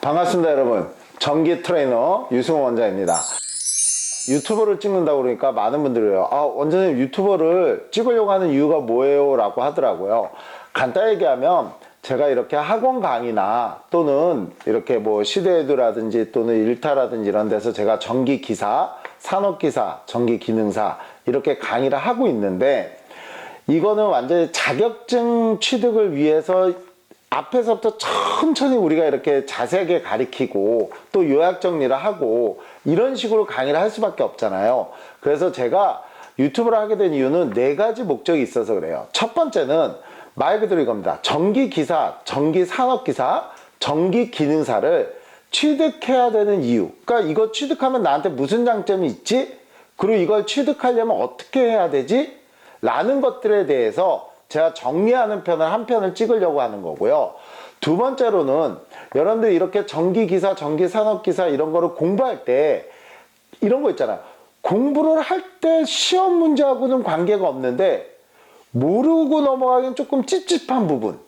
반갑습니다 여러분. 전기 트레이너 유승호 원장입니다. 유튜버를 찍는다고 그러니까 많은 분들이요. 아 원장님 유튜버를 찍으려고 하는 이유가 뭐예요? 라고 하더라고요. 간단히 얘기하면 제가 이렇게 학원 강의나 또는 이렇게 뭐 시대에도라든지 또는 일타라든지 이런 데서 제가 전기 기사 산업 기사 전기 기능사 이렇게 강의를 하고 있는데 이거는 완전히 자격증 취득을 위해서 앞에서부터 천천히 우리가 이렇게 자세하게 가리키고 또 요약 정리를 하고 이런 식으로 강의를 할 수밖에 없잖아요. 그래서 제가 유튜브를 하게 된 이유는 네 가지 목적이 있어서 그래요. 첫 번째는 말 그대로 이겁니다. 전기 기사, 전기 산업 기사, 전기 기능사를 취득해야 되는 이유. 그러니까 이거 취득하면 나한테 무슨 장점이 있지? 그리고 이걸 취득하려면 어떻게 해야 되지? 라는 것들에 대해서 제가 정리하는 편을 한 편을 찍으려고 하는 거고요. 두 번째로는 여러분들 이렇게 전기 기사, 전기 산업 기사 이런 거를 공부할 때 이런 거 있잖아요. 공부를 할 때 시험 문제하고는 관계가 없는데 모르고 넘어가기는 조금 찝찝한 부분.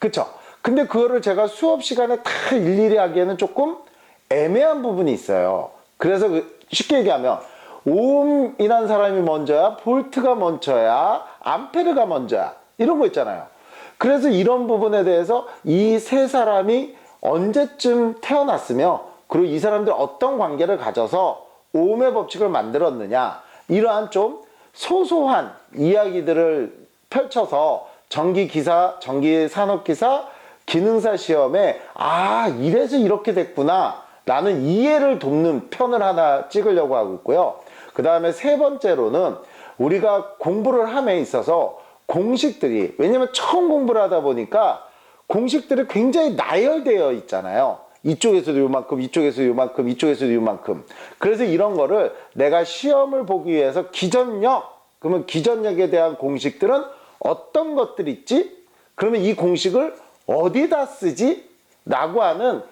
그쵸? 근데 그거를 제가 수업 시간에 다 일일이 하기에는 조금 애매한 부분이 있어요. 그래서 그 쉽게 얘기하면 오음이란 사람이 먼저야, 볼트가 먼저야, 암페르가 먼저야. 이런 거 있잖아요. 그래서 이런 부분에 대해서 이 세 사람이 언제쯤 태어났으며, 그리고 이 사람들 어떤 관계를 가져서 오음의 법칙을 만들었느냐, 이러한 좀 소소한 이야기들을 펼쳐서 전기 기사, 전기 산업 기사, 기능사 시험에 아, 이래서 이렇게 됐구나. 라는 이해를 돕는 편을 하나 찍으려고 하고 있고요. 그 다음에 세 번째로는 우리가 공부를 함에 있어서 공식들이, 왜냐면 처음 공부를 하다 보니까 공식들이 굉장히 나열되어 있잖아요. 이쪽에서도 요만큼, 이쪽에서도 요만큼, 이쪽에서도 요만큼. 그래서 이런 거를 내가 시험을 보기 위해서 기전력, 그러면 기전력에 대한 공식들은 어떤 것들이 있지? 그러면 이 공식을 어디다 쓰지? 라고 하는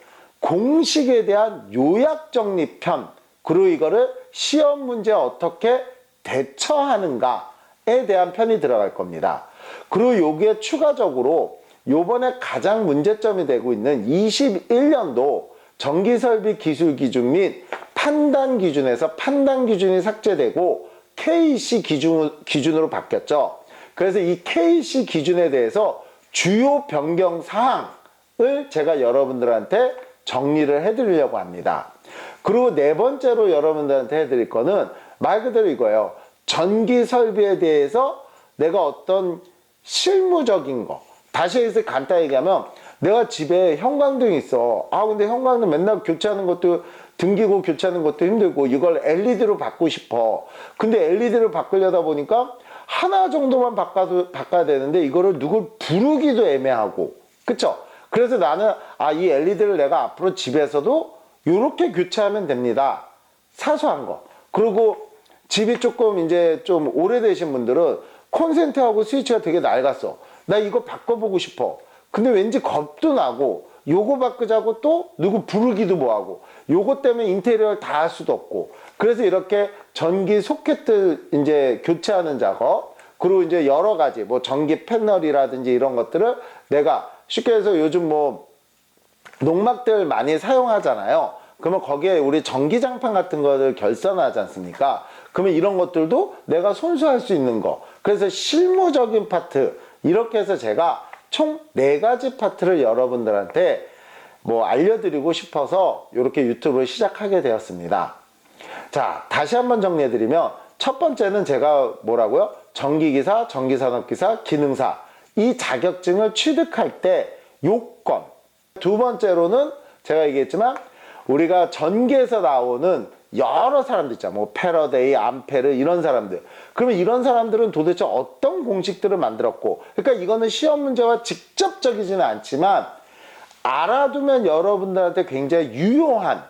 공식에 대한 요약 정리편, 그리고 이거를 시험 문제 어떻게 대처하는가 에 대한 편이 들어갈 겁니다. 그리고 여기에 추가적으로 요번에 가장 문제점이 되고 있는 21년도 전기설비 기술 기준 및 판단 기준에서 판단 기준이 삭제되고 KC 기준, 기준으로 바뀌었죠. 그래서 이 KC 기준에 대해서 주요 변경 사항을 제가 여러분들한테 정리를 해드리려고 합니다. 그리고 네 번째로 여러분들한테 해드릴 거는 말 그대로 이거예요. 전기 설비에 대해서 내가 어떤 실무적인 거. 다시 해서 간단히 얘기하면 내가 집에 형광등이 있어. 아, 근데 형광등 맨날 교체하는 것도 등기고 교체하는 것도 힘들고 이걸 LED로 바꾸고 싶어. 근데 LED로 바꾸려다 보니까 하나 정도만 바꿔도, 바꿔야 되는데 이거를 누굴 부르기도 애매하고. 그쵸? 그래서 나는 아, 이 LED를 내가 앞으로 집에서도 이렇게 교체하면 됩니다. 사소한 거. 그리고 집이 조금 이제 좀 오래되신 분들은 콘센트하고 스위치가 되게 낡았어. 나 이거 바꿔보고 싶어. 근데 왠지 겁도 나고 요거 바꾸자고 또 누구 부르기도 뭐하고 요거 때문에 인테리어를 다 할 수도 없고 그래서 이렇게 전기 소켓들 이제 교체하는 작업 그리고 이제 여러 가지 뭐 전기 패널이라든지 이런 것들을 내가 쉽게 해서 요즘 뭐 농막들 많이 사용하잖아요. 그러면 거기에 우리 전기장판 같은 거를 결선하지 않습니까? 그러면 이런 것들도 내가 손수할 수 있는 거. 그래서 실무적인 파트, 이렇게 해서 제가 총 네 가지 파트를 여러분들한테 뭐 알려드리고 싶어서 이렇게 유튜브를 시작하게 되었습니다. 자, 다시 한번 정리해드리면 첫 번째는 제가 뭐라고요? 전기기사, 전기산업기사, 기능사. 이 자격증을 취득할 때 요건. 두 번째로는 제가 얘기했지만 우리가 전기에서 나오는 여러 사람들 있잖아. 뭐 패러데이, 암페르 이런 사람들. 그러면 이런 사람들은 도대체 어떤 공식들을 만들었고 그러니까 이거는 시험 문제와 직접적이지는 않지만 알아두면 여러분들한테 굉장히 유용한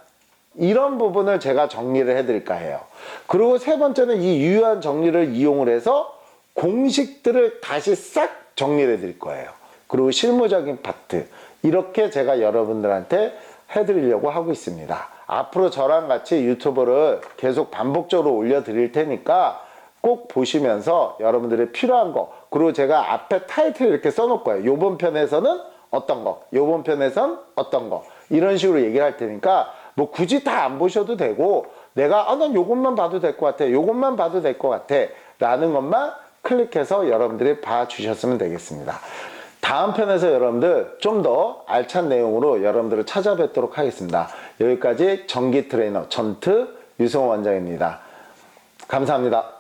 이런 부분을 제가 정리를 해드릴까 해요. 그리고 세 번째는 이 유효한 정리를 이용을 해서 공식들을 다시 싹 정리를 해드릴 거예요. 그리고 실무적인 파트. 이렇게 제가 여러분들한테 해드리려고 하고 있습니다. 앞으로 저랑 같이 유튜브를 계속 반복적으로 올려드릴 테니까 꼭 보시면서 여러분들이 필요한 거 그리고 제가 앞에 타이틀 이렇게 써놓을 거예요. 요번 편에서는 어떤 거, 요번 편에선 어떤 거 이런 식으로 얘기를 할 테니까 뭐 굳이 다 안 보셔도 되고 내가 아 난 요것만 봐도 될 것 같아. 요것만 봐도 될 것 같아. 라는 것만 클릭해서 여러분들이 봐주셨으면 되겠습니다 다음 편에서 여러분들 좀 더 알찬 내용으로 여러분들을 찾아뵙도록 하겠습니다. 여기까지 전기 트레이너 전트 유성원 원장입니다. 감사합니다